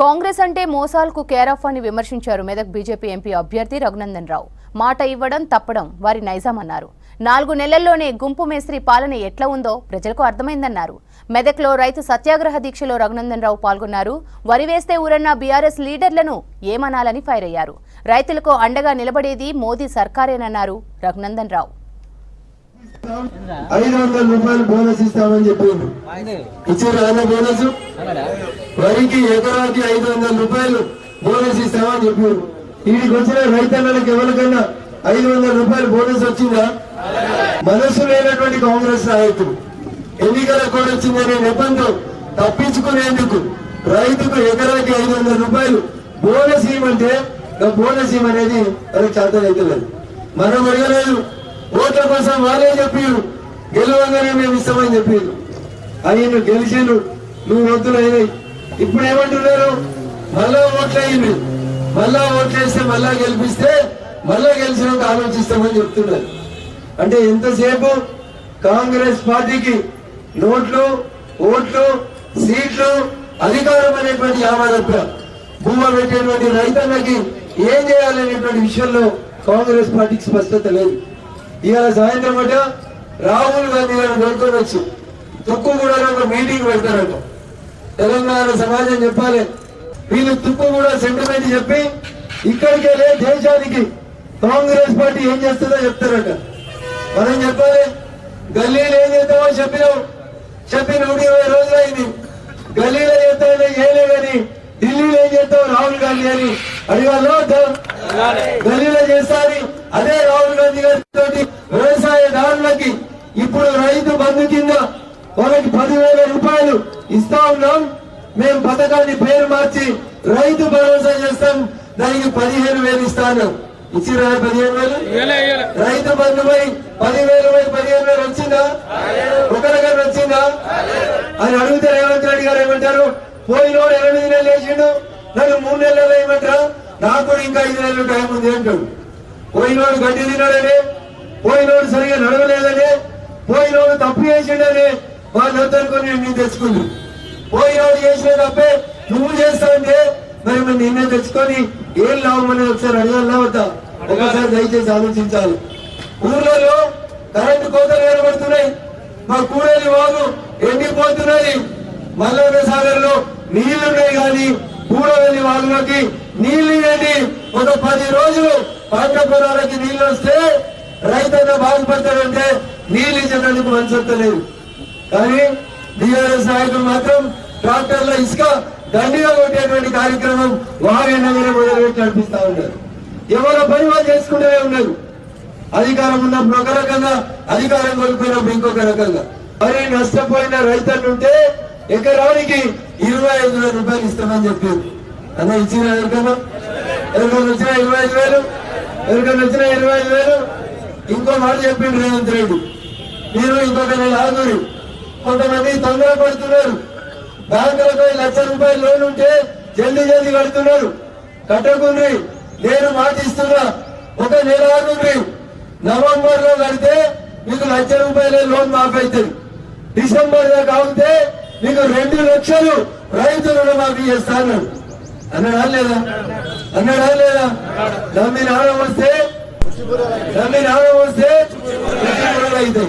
కాంగ్రెస్ అంటే మోసాలకు కేరాఫ్ అని విమర్శించారు మెదక్ బీజేపీ ఎంపీ అభ్యర్థి రఘునందన్ రావు. మాట ఇవ్వడం తప్పడం వారి నైజాం అన్నారు నాలుగు నెలల్లోనే గుంపు మేస్త్రి పాలన ఎట్లా ఉందో ప్రజలకు అర్థమైందన్నారు. మెదక్లో రైతు సత్యాగ్రహ దీక్షలో రఘునందన్ రావు పాల్గొన్నారు. వరి వేస్తే ఊరన్న బీఆర్ఎస్ లీడర్లను ఏమనాలని ఫైర్ అయ్యారు. రైతులకు అండగా నిలబడేది మోదీ సర్కారేనన్నారు రఘునందన్ రావు. ఐదు వందల రూపాయలు బోనస్ ఇస్తామని చెప్పిండు. ఇచ్చారు ఆయన బోనస్? వరికి ఎకరాకి ఐదు వందల రూపాయలు బోనస్ ఇస్తామని చెప్పారు వీడికి వచ్చిన రైతన్నలకు ఎవరికన్నా ఐదు వందల రూపాయలు బోనస్ వచ్చిందా? మనసు లేనటువంటి కాంగ్రెస్ నాయకుడు. ఎన్నికల కూడా వచ్చిందనే నెపంతో తప్పించుకునేందుకు రైతుకు ఎకరాకి ఐదు వందల రూపాయలు బోనస్ ఇవ్వమంటే ఆ బోనస్ ఇవ్వమనేది మనకు చేతనైతే లేదు మనం అడగలేదు. ఓట్ల కోసం వాళ్ళే చెప్పారు గెలవంగానే మేము ఇస్తామని చెప్పారు ఆయన గెలిచాను నువ్వు వద్దులు అయినాయి. ఇప్పుడు ఏమంటున్నారు? మళ్ళా ఓట్లు అయింది మళ్ళా ఓట్లేస్తే మళ్ళా గెలిపిస్తే మళ్ళా గెలిచినాక ఆలోచిస్తామని చెప్తున్నారు. అంటే ఎంతసేపు కాంగ్రెస్ పార్టీకి నోట్లు ఓట్లు సీట్లు అధికారం అనేటువంటి యావదప్ప భూమ పెట్టేటువంటి రైతన్నకి ఏం చేయాలనేటువంటి విషయంలో కాంగ్రెస్ పార్టీకి స్పష్టత లేదు. ఇవాళ సాయంత్రం అట రాహుల్ గాంధీ గారు దొరుకుని వచ్చి తుక్కు కూడా ఒక మీటింగ్ పెడతారట. తెలంగాణ సమాజం చెప్పాలి. వీళ్ళు తుక్కు కూడా సెంటిమెంట్ చెప్పి ఇక్కడికి వెళ్ళే దేశానికి కాంగ్రెస్ పార్టీ ఏం చేస్తుందో చెప్తారట. మనం చెప్పాలి గల్లీలో ఏం చేద్దామో చెప్పినాం. చెప్పి నూట ఇరవై రోజులు అయింది. గల్లీలో చేస్తామో చేయలే కానీ ఢిల్లీలో ఏం చేస్తావు రాహుల్ గాంధీ అని అడిగాలో గల్లీలో చేస్తారని అదే రాహుల్ గాంధీ గారితో వ్యవసాయదారులకి ఇప్పుడు రైతు బంధు కింద వాళ్ళకి రూపాయలు ఇస్తా ఉన్నాం. మేము పథకాన్ని పేరు మార్చి రైతు భరోసా చేస్తాం. దానికి పదిహేను వేలు ఇస్తాను. ఇచ్చిరా పదిహేను వేలు? రైతు బంధుపై పదివేలు పై పదిహేను వేలు వచ్చిందా? ఒకరికైనా వచ్చిందా? అని అడిగితే రేవంత్ రెడ్డి గారు ఏమంటారు? పోయినోడు ఎనిమిది నెలలు వేసిండు. నన్ను మూడు నెలలు వేయమంటారా? నాకు కూడా ఇంకా ఐదు నెలలు టైం ఉంది అంటాడు. పోయినోడు గడ్డి తిన్నాడనే పోయినోడు సరిగా నడవలేదనే పోయినోడు తప్పు చేసిండనే వాళ్ళందరికీ నేను తెచ్చుకుంది పోయినోడు చేసిన తప్పే నువ్వు చేస్తావంటే మరి మరి నిన్నే తెచ్చుకొని ఏం లాభం అనేది ఒకసారి అడగాలా వద్దా? ఒకసారి దయచేసి ఆలోచించాలి. ఊర్లలో కరెంటు కోతలు ఏర్పడుతున్నాయి మా కూడలి వాగు ఎండిపోతున్నది. మల్లన్న సాగర్లో నీళ్ళున్నాయి కానీ కూడలి వాగులోకి నీళ్ళు ఇవ్వండి ఒక పది రోజులు పంట పొలాలకి నీళ్ళు వస్తే రైతన్న బాగుపడతాడంటే నీళ్ళు మనసు లేదు కానీ బీఆర్ఎస్ నాయకులు మాత్రం ట్రాక్టర్ల ఇసుక దండిగా కొట్టేటువంటి కార్యక్రమం వాగండగానే మొదలుపెట్టి నడిపిస్తా ఉన్నారు. ఎవరో పని వాళ్ళు చేసుకుంటూనే ఉన్నారు. అధికారం ఉన్నప్పుడు ఒక రకంగా అధికారం కోల్పోయినప్పుడు ఇంకొక రకంగా. మరి నష్టపోయిన రైతులు ఉంటే ఎకరానికి ఇరవై ఐదు వేల రూపాయలు ఇస్తామని చెప్పారు. అన్న ఇచ్చిన ఎవరికన్నా? ఎవరికన్నా వచ్చిన ఇరవై ఐదు వేలు? ఎవరికన్నా వచ్చిన ఇరవై ఐదు వేలు? ఇంకో మాట చెప్పిండు రేవంత్ రెడ్డి. మీరు ఇంకొక నెల ఆదురు కొంతమంది తొందర పడుతున్నారు బ్యాంకులకు లక్ష రూపాయలు లోన్ ఉంటే జల్దీ జల్దీ కడుతున్నారు. కట్టకుండ్రి నేను మాటిస్తున్నా. ఒక నెల ఆగుండ్రి. నవంబర్లో కడితే మీకు లక్ష రూపాయల లోన్ మాఫ్ అవుతుంది డిసెంబర్ దాకా ఆగితే మీకు రెండు లక్షలు రైతు రుణమాఫీ చేస్తాను అన్నాడా. లేదా? అన్నాడా లేదా? నమ్మి నాన్న వస్తే నమ్మి నాన్న వస్తే అవుతాయి.